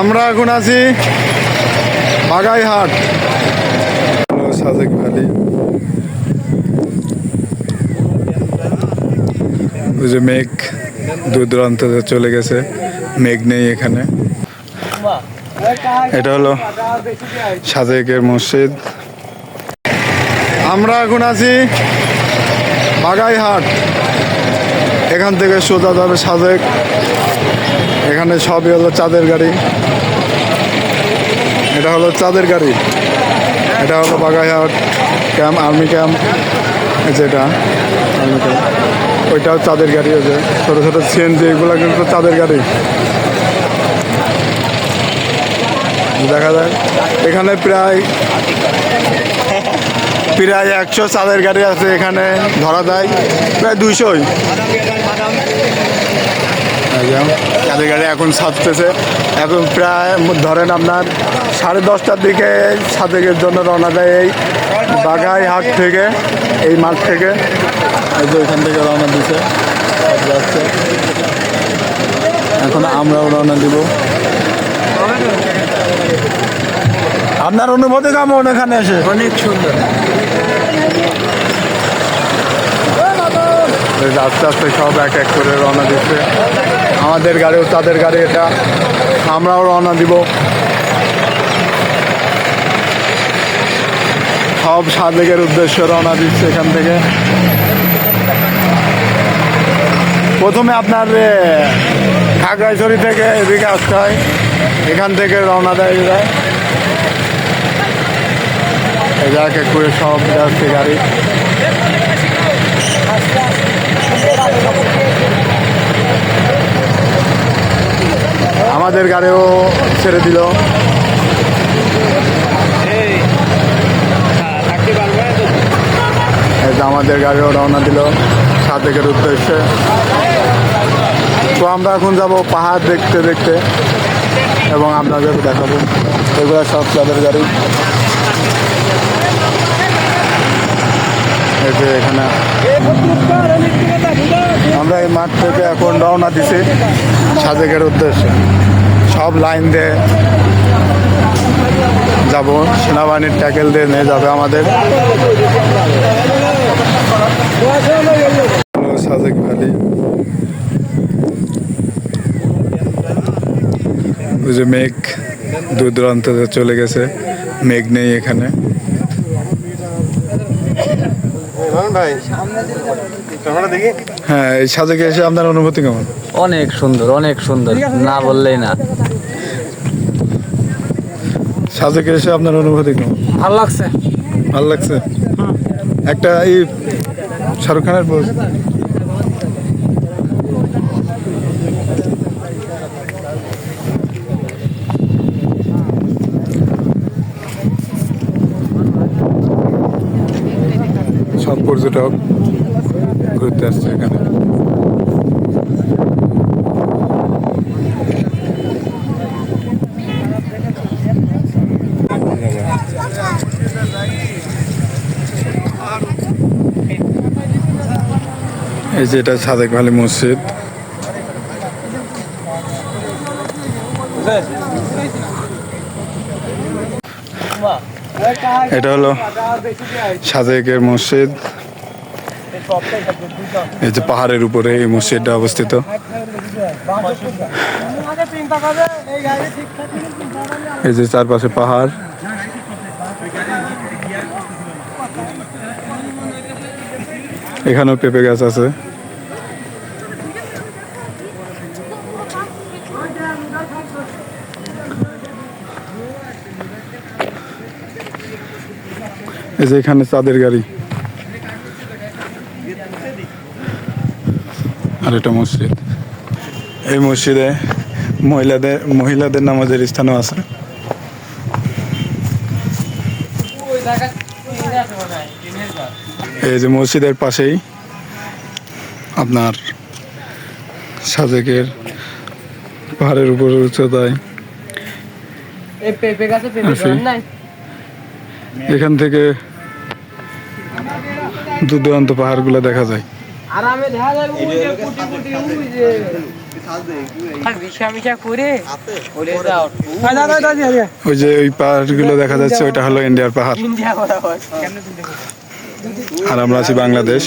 আমরা এখন আছি বাগাইহাট। সাজেক ভ্যালি ওই যে মেঘ দূর চলে গেছে, মেঘ নেই এখানে। এটা হলো সাজেকের মসজিদ। আমরা এখন আছি বাগাইহাট। এখান থেকে সোজা যাবে সাজেক এখানে সবই হলো চাঁদের গাড়ি। এটা হলো চাঁদের গাড়ি। এটা হলো বাগাইহাট ক্যাম্প, আর্মি ক্যাম্প। যেটা আর্মি ক্যাম্প। ওইটাও চাঁদের গাড়ি আছে ছোটো ছোটো সিএনজি এগুলো কিন্তু চাঁদের গাড়ি। দেখা যায় এখানে প্রায় প্রায় একশো চাঁদের গাড়ি আছে এখানে, ধরা দেয় প্রায় দুইশোই। চাঁদের গাড়ি এখন ছাড়তেছে এখন প্রায় ধরেন আপনার সাড়ে দশটার দিকে সাদেকের জন্য রওনা দেয় এই বাগাই হাট থেকে এই মাঠ থেকে। এখান থেকে রওনা দিছে। যাচ্ছে এখন আমরাও রওনা দিব। আপনার অনুভূতি কেমন এখানে এসে? অনেক সুন্দর। আস্তে আস্তে সব এক এক করে রওনা দিচ্ছে। আমাদের গাড়িও তাদের গাড়ি এটা। আমরাও রওনা দিব। সব সাদেকের উদ্দেশ্যে রওনা দিচ্ছে এখান থেকে। প্রথমে আপনার এ, খাগড়াছড়ি থেকে এদিকে আসতে হয়। এখান থেকে রওনা দেয় যায় এই যে এক এক করে সব যাচ্ছে গাড়ি। আমাদের গাড়িও ছেড়ে দিল। আমাদের গাড়িও রওনা দিল সাদেকের উদ্দেশ্যে। তো আমরা এখন যাব পাহাড় দেখতে দেখতে এবং আপনাদের দেখাবো। এগুলো সব তাদের গাড়ি। যে এখানে। আমরা এই মাঠ থেকে এখন রওনা দিছি সাজেকের উদ্দেশ্যে। সব লাইন দিয়ে যাব, সেনাবাহিনীর ট্যাকেল দিয়ে নিয়ে যাবে আমাদের। সাজেক ভ্যালি। ওই যে মেঘ দূর দূরান্তে চলে গেছে। মেঘ নেই এখানে। হ্যাঁ এই সাজেকে এসে আপনার অনুভূতি কেমন? অনেক সুন্দর অনেক সুন্দর। না বললেই না। সাজেকে এসে আপনার অনুভূতি কেমন? ভালো লাগছে। ভালো লাগছে? একটা এই শাহরুখ খানের পর্যটক ঘুরতে আসছে এখানে। এই যে এটা সাদেক ভ্যালি মসজিদ। এটা হলো সাদেকের মসজিদ। এই যে পাহাড়ের উপরে, এই মসজিদটা অবস্থিত। এই যে চারপাশে পাহাড়। এখানেও পেঁপে গাছ আছে। এই যে এখানে চাঁদের গাড়ি। আর এটা মসজিদ। এই মসজিদে মহিলাদের মহিলাদের নামাজের স্থানও আছে। এই যে মসজিদের পাশেই আপনার সাজেকের পাহাড়ের উপর উচ্চতায়। এখান থেকে দূর দূরান্ত পাহাড়গুলো দেখা যায়। আরামে দেখা যায় ওই যে কুটি কুটি ওই যে ওই যে ওই পাহাড়গুলো দেখা যাচ্ছে ওইটা হলো ইন্ডিয়ার পাহাড়। আর আমরা আছি বাংলাদেশ।